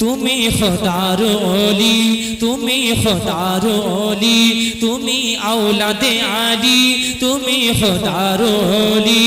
তুমি খোদার ওলি, তুমি খোদার ওলি, তুমি আওলাদে আলি, তুমি খোদার ওলি।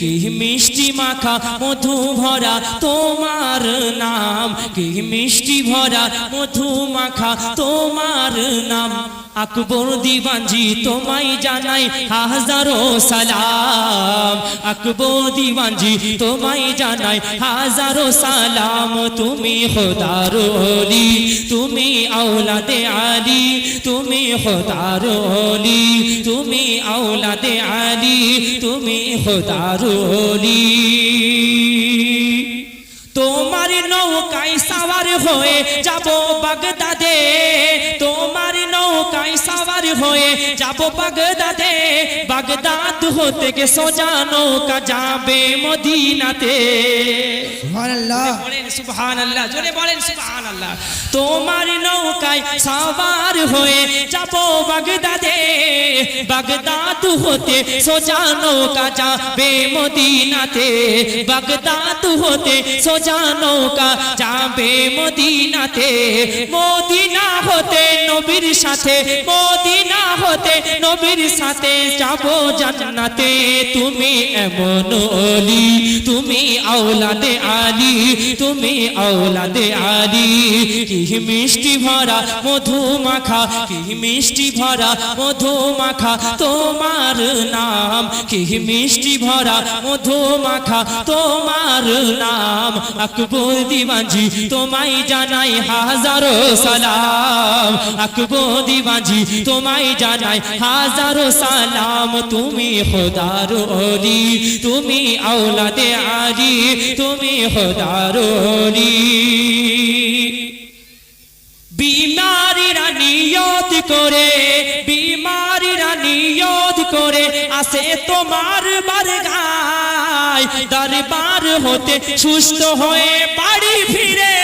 কি মিষ্টি মাখা মধু ভরা তোমার নাম, কি মিষ্টি ভরা মধু মাখা তোমার নাম। আকবর দিবানজি তোমায় জানাই হাজারো সালাম। আকবর দিবানজি তোমায় জানাই হাজারো সালাম। তুমি খোদার ওলি তুমি আওলাদে আলী, তুমি খোদার ওলি তুমি আওলাদে আলী, তুমি খোদার ওলি তোমার নৌকায় সাওয়ার হয়ে যাব বাগদাদে। হয়ে যাব বাগদাদে। বাগদাদ হতে গে সোজা নৌকা যাবে মদিনাতে। সুবহানাল্লাহ। বলেন সুবহানাল্লাহ জোরে বলেন সুবহানাল্লাহ। তোমার নৌকায় সাওয়ার হয়ে যাব বাগদাদে। বাগদাদ হতে সোজা নৌকা যাবে মদিনাতে। বাগদাদ হতে যাবে মদিনাতে। মদিনা হতে নবীর সাথে মদিনা হতে নবীর সাথে যাব জান্নাতে। তুমি এমন ওলি তুমি আওলাদে আলী, তুমি আওলাদে আলী। কি মিষ্টি ভরা মধু মাখা, কি মিষ্টি ভরা মধু মাখা তোমার নাম। কি মিষ্টি ভরা মধু মাখা তোমার নাম। আকবর দিবাজি, তোমায় জানাই হাজারো সালাম। আকবর দিবাজি, তোমায় জানাই হাজারো সালাম। তুমি খোদার তুমি আওলাদে আলী, তুমি খোদার বিমারিরা নিয়ত করে বিমারিরা নিয়ত করে, আসে তোমার বারগায়। দরবার হতে সুস্থ হয়ে বাড়ি ফিরে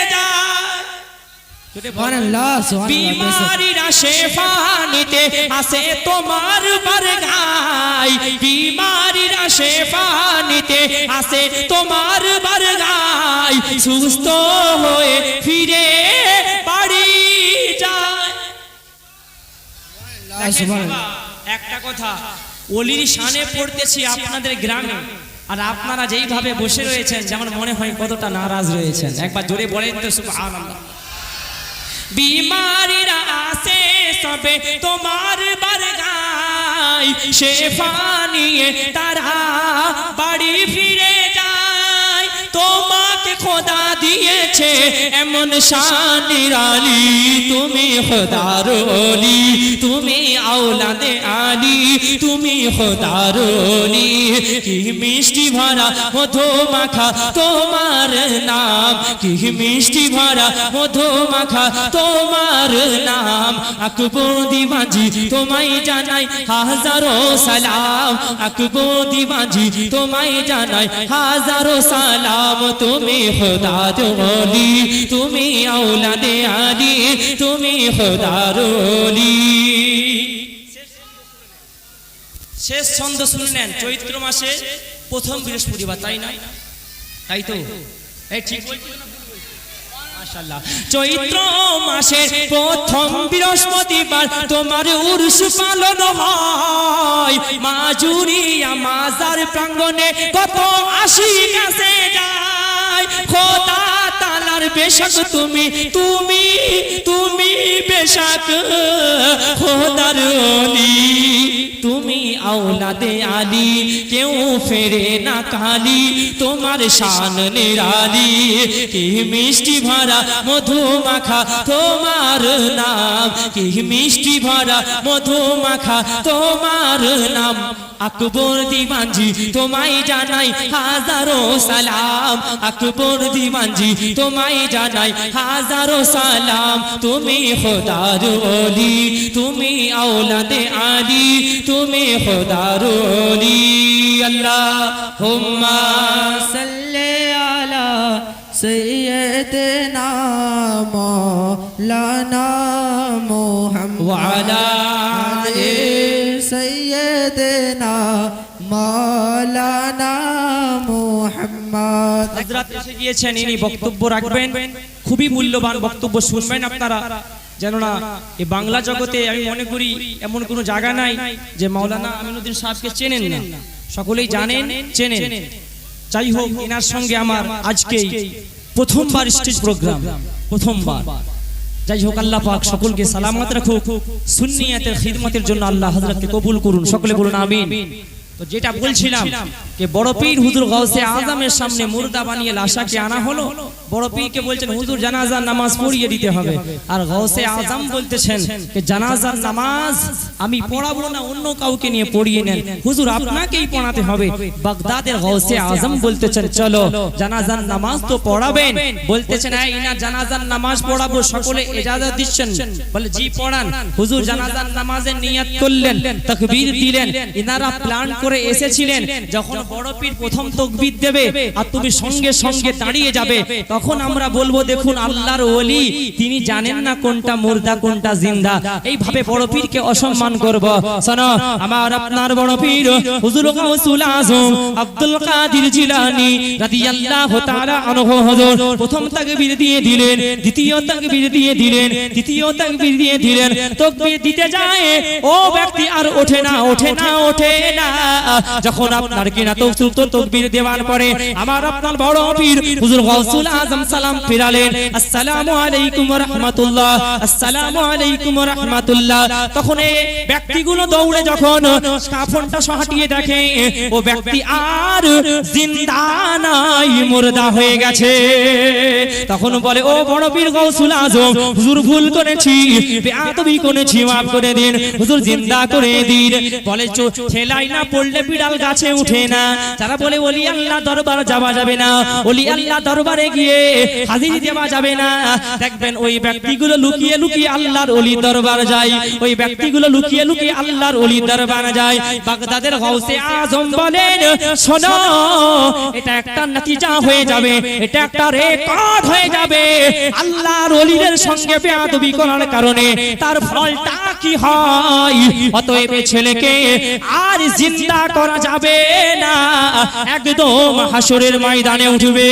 বিমারিরা শেফা নিতে আসে তোমার বারগায় বিমারিরা শেফা নিতে আসে তোমার বারগায় সুস্থ হয়ে ফিরে বাড়ি যায়। একটা কথা অলির শানে পড়তেছি আপনাদের গ্রামে। আর আপনারা যেইভাবে বসে রয়েছেন যেমন মনে হয় কতটা নারাজ রয়েছেন। একবার জোরে বলেন তো সুবহানাল্লাহ। বিমারিরা আসে সবে তোমার বারগায় সে নিয়ে তারা বাড়ি ফিরে খোদা দিয়েছে, এমন শানিরালি তুমি খোদার ওলি তুমি আওলাদে আলী। তুমি খোদার ওলি কি মিষ্টি ভরা মধু মাখা তোমার নাম। কি মিষ্টি ভরা মধু মাখা তোমার নাম। আকবর দিবাজি, তোমায় জানাই হাজারো সালাম। আকবর দিবাজি, তোমায় জানাই হাজারো সালাম। তুমি খোদা ওলি, তুমি আওলাদে আলী, তুমি খোদার ওলি। শেষ ছন্দ শুনলেন চৈত্র মাসে প্রথম বৃহস্পতিবার, তাই না? তাই তো? ঠিক বলছি চৈত্র মাসের প্রথম বৃহস্পতিবার তোমার উর্স পালন হয়। মাজুরিয়া মাজার প্রাঙ্গনে কত আশি কাছে যায়। তালার বেশক তুমি তুমি তুমি বেশক, খোদার তুমি আওলাদে আলী, কেউ ফেরে না কালি, তোমার শান নিরালি। কি মিষ্টি ভরা মধু মাখা তোমার নাম, কি মিষ্টি ভরা মধু মাখা তোমার নাম। আকবর দিবানজি তোমায় জানাই হাজারো সালাম আকবর দিবানজি তোমায় জানাই হাজারো সালাম তুমি খোদার ওলি তুমি আওলাদে আলী তুমি খোদার ওলি আল্লাহ হুম্মা صل على سيدنا مولانا محمد وعلى খুবই মূল্যবান বক্তব্য শুনবেন আপনারা। কেননা এই বাংলা জগতে আমি মনে করি এমন কোন জায়গা নাই যে মাওলানা আমিনুদ্দিন সাহেবকে চেনেন না। সকলেই জানেন, চেনেন। যাই হোক এনার সঙ্গে আমার আজকে প্রথমবার স্টেজ প্রোগ্রাম, প্রথমবার। যাই হোক, আল্লাহ পাক সকলকে সালামত রাখুক। সুন্নিয়াতের খিদমতের জন্য আল্লাহ হযরতকে কবুল করুন। সকলে বলুন আমিন। তো যেটা বলছিলাম যে বড় পীর হুজুর গাউসে আজমের সামনে মুর্দা বানিয়ে লাশাকে আনা হলো বড় পীরকে বলছেন হুজুর জানাজার নামাজ পড়িয়ে দিতে হবে। আর গাউসে আজম বলতেছেন যে জানাজার নামাজ আমি পড়াবো না অন্য কাউকে নিয়ে পড়িয়ে নেন। হুজুর আপনাকেই পড়াতে হবে। বাগদাদের গাউসে আজম বলতেছেন চলো জানাজার নামাজ তো পড়াবেন। বলতেছেন হ্যাঁ ইনা জানাজার নামাজ পড়াবো সকলে ইজাজত দিচ্ছেন বলে জি পড়ান হুজুর জানাজার নামাজের নিয়াত করলেন তাকবীর দিলেন ইনারা প্ল্যান করে এসেছিলেন যখন বড় পীর প্রথম তাকবীর দেবে আর তুমি সঙ্গে সঙ্গে দাঁড়িয়ে যাবে। তখন আমরা বলব দেখুন আল্লাহর ওলি তিনি জানেন না কোনটা মুর্দা কোনটা জিন্দা। এইভাবে বড় পীরকে অসম্মান করব। শোনো আমার আপনার বড় পীর হুজুর গাউসুল আজম আব্দুল কাদের জিলানী রাদিয়াল্লাহু তাআলা আনহু হুজুর। প্রথম তাকবীর দিয়ে দিলেন দ্বিতীয় তাকবীর দিয়ে দিলেন তৃতীয় তাকবীর দিয়ে দিলেন তাকবীর দিতে যায় ও ব্যক্তি আর ওঠে না ওঠে না ওঠে না যখন আপনার কিনা তো তাকবীর দেওয়ার পরে আমার আপনার বড় পীর হুজুর গাউসুল আজম সালাম ফিরালেন, আসসালামু আলাইকুম ওয়া রাহমাতুল্লাহ, আসসালামু আলাইকুম ওয়া রাহমাতুল্লাহ। তখন এই ব্যক্তিগুলো দৌড়ে যখন কাফনটা সহাটিয়ে দেখে, ও ব্যক্তি আর জিন্দা নাই, মুর্দা হয়ে গেছে। তখন বলে, ও বড় পীর গৌসুল আজম, হুজুর ভুল করেছি, বেয়াদবি করেছি, মাফ করে দিন, হুজুর জিন্দা করে দিন। বলে, চো ঠেলাই না পড়লে বিড়াল গাছে উঠে না। তারা বলে ওলি আল্লাহ দরবার যাওয়া যাবে না ওলি আল্লাহ দরবারে গিয়ে হাজিরি দেওয়া যাবে না। দেখবেন ওই ব্যক্তিগুলো লুকিয়ে লুকিয়ে আল্লাহর ওলি দরবার যায়। ওই ব্যক্তিগুলো লুকিয়ে লুকিয়ে আল্লাহর ওলি দরবার যায়। বাগদাদের গাউসে আজম বলেন, শোনো, এটা একটা নতিজা হয়ে যাবে, এটা একটা রেকর্ড হয়ে যাবে। আল্লাহর ওলিদের সঙ্গে বেয়াদবি করার কারণে তার ফলটা কি হয়? অতএব ছেলেকে আর জিন্দা করা যাবে না। একদম হাসরের ময়দানে উঠবে।